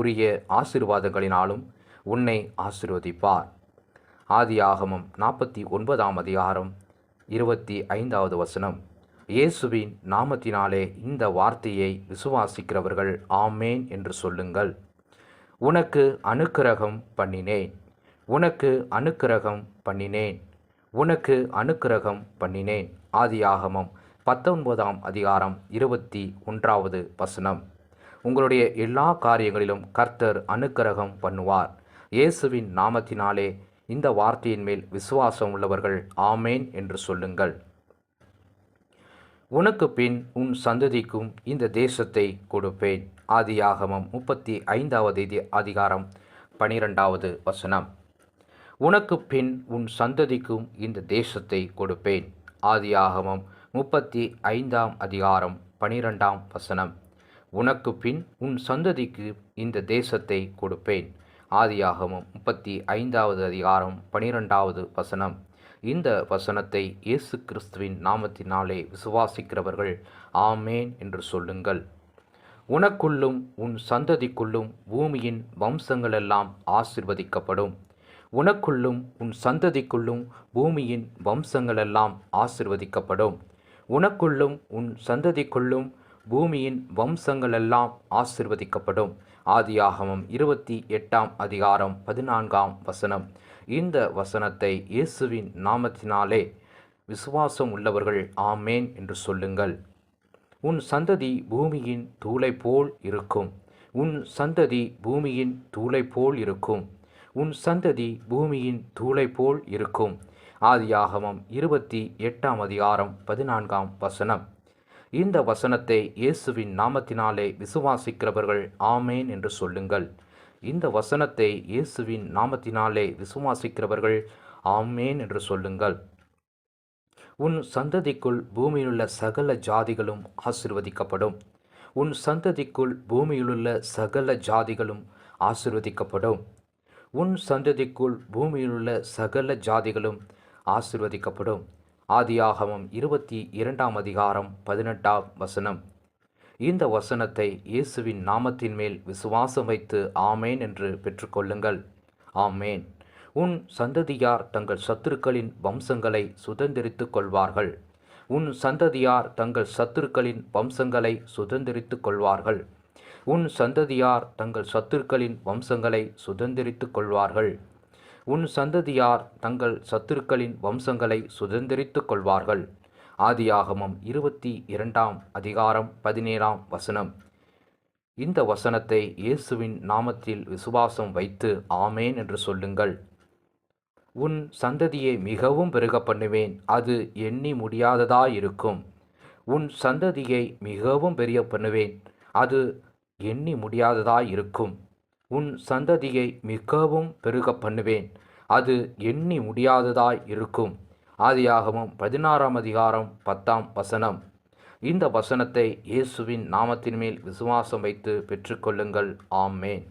உரிய ஆசிர்வாதங்களினாலும் உன்னை ஆசிர்வதிப்பார். ஆதியாகமம் நாற்பத்தி ஒன்பதாம் அதிகாரம் இருபத்தி ஐந்தாவது வசனம். இயேசுவின் நாமத்தினாலே இந்த வார்த்தையை விசுவாசிக்கிறவர்கள் ஆமேன் என்று சொல்லுங்கள். உனக்கு அனுக்கிரகம் பண்ணினேன். உனக்கு அனுக்கிரகம் பண்ணினேன். உனக்கு அனுக்கிரகம் பண்ணினேன். ஆதியாகமம் பத்தொன்பதாம் அதிகாரம் இருபத்தி ஒன்றாவது வசனம். உங்களுடைய எல்லா காரியங்களிலும் கர்த்தர் அனுக்கிரகம் பண்ணுவார். இயேசுவின் நாமத்தினாலே இந்த வார்த்தையின் மேல் விசுவாசம் உள்ளவர்கள் ஆமேன் என்று சொல்லுங்கள். உனக்கு பின் உன் சந்ததிக்கும் இந்த தேசத்தை கொடுப்பேன். ஆதியாகமம் முப்பத்தி ஐந்தாவது அதிகாரம் பனிரெண்டாவது வசனம். உனக்கு பின் உன் சந்ததிக்கும் இந்த தேசத்தை கொடுப்பேன். ஆதியாகமம் முப்பத்தி ஐந்தாம் அதிகாரம் பனிரெண்டாம் வசனம். உனக்கு பின் உன் சந்ததிக்கு இந்த தேசத்தை கொடுப்பேன். ஆதியாகமும் முப்பத்தி ஐந்தாவது அதிகாரம் பனிரெண்டாவது வசனம். இந்த வசனத்தை இயேசு கிறிஸ்துவின் நாமத்தினாலே விசுவாசிக்கிறவர்கள் ஆமேன் என்று சொல்லுங்கள். உனக்குள்ளும் உன் சந்ததிக்குள்ளும் பூமியின் வம்சங்களெல்லாம் ஆசிர்வதிக்கப்படும். உனக்குள்ளும் உன் சந்ததிக்குள்ளும் பூமியின் வம்சங்களெல்லாம் ஆசிர்வதிக்கப்படும். உனக்குள்ளும் உன் சந்ததிக்குள்ளும் பூமியின் வம்சங்களெல்லாம் ஆசிர்வதிக்கப்படும். ஆதியாகமம் இருபத்தி எட்டாம் அதிகாரம் பதினான்காம் வசனம். இந்த வசனத்தை இயேசுவின் நாமத்தினாலே விசுவாசம் உள்ளவர்கள் ஆமேன் என்று சொல்லுங்கள். உன் சந்ததி பூமியின் தூளை போல் இருக்கும். உன் சந்ததி பூமியின் தூளை போல் இருக்கும். உன் சந்ததி பூமியின் தூளை போல் இருக்கும். ஆதியாகமம் இருபத்தி எட்டாம் அதிகாரம் பதினான்காம் வசனம். இந்த வசனத்தை இயேசுவின் நாமத்தினாலே விசுவாசிக்கிறவர்கள் ஆமேன் என்று சொல்லுங்கள். இந்த வசனத்தை இயேசுவின் நாமத்தினாலே விசுவாசிக்கிறவர்கள் ஆமேன் என்று சொல்லுங்கள். உன் சந்ததிக்குள் பூமியிலுள்ள சகல ஜாதிகளும் ஆசிர்வதிக்கப்படும். உன் சந்ததிக்குள் பூமியிலுள்ள சகல ஜாதிகளும் ஆசிர்வதிக்கப்படும். உன் சந்ததிக்குள் பூமியிலுள்ள சகல ஜாதிகளும் ஆசிர்வதிக்கப்படும். ஆதியாகமம் இருபத்தி இரண்டாம் அதிகாரம் பதினெட்டாம் வசனம். இந்த வசனத்தை இயேசுவின் நாமத்தின் மேல் விசுவாசம் வைத்து ஆமேன் என்று பெற்றுக்கொள்ளுங்கள். ஆமேன். உன் சந்ததியார் தங்கள் சத்துருக்களின் வம்சங்களை சுதந்திரித்துக் கொள்வார்கள். உன் சந்ததியார் தங்கள் சத்துருக்களின் வம்சங்களை சுதந்திரித்துக் கொள்வார்கள். உன் சந்ததியார் தங்கள் சத்துருக்களின் வம்சங்களை சுதந்திரித்துக் கொள்வார்கள். உன் சந்ததியார் தங்கள் சத்துருக்களின் வம்சங்களை சுதந்திரித்து கொள்வார்கள். ஆதியாகமம் இருபத்தி இரண்டாம் அதிகாரம் பதினேழாம் வசனம். இந்த வசனத்தை இயேசுவின் நாமத்தில் விசுவாசம் வைத்து ஆமேன் என்று சொல்லுங்கள். உன் சந்ததியை மிகவும் பெருக பண்ணுவேன். அது எண்ணி முடியாததாயிருக்கும். உன் சந்ததியை மிகவும் பெரிய பண்ணுவேன். அது எண்ணி முடியாததாயிருக்கும். உன் சந்ததியை மிகவும் பெருக பண்ணுவேன். அது எண்ணி முடியாததாய் இருக்கும். ஆதியாகமும் பதினாறாம் அதிகாரம் பத்தாம் வசனம். இந்த வசனத்தை இயேசுவின் நாமத்தின் மேல் விசுவாசம் வைத்து பெற்றுக்கொள்ளுங்கள் ஆமேன்.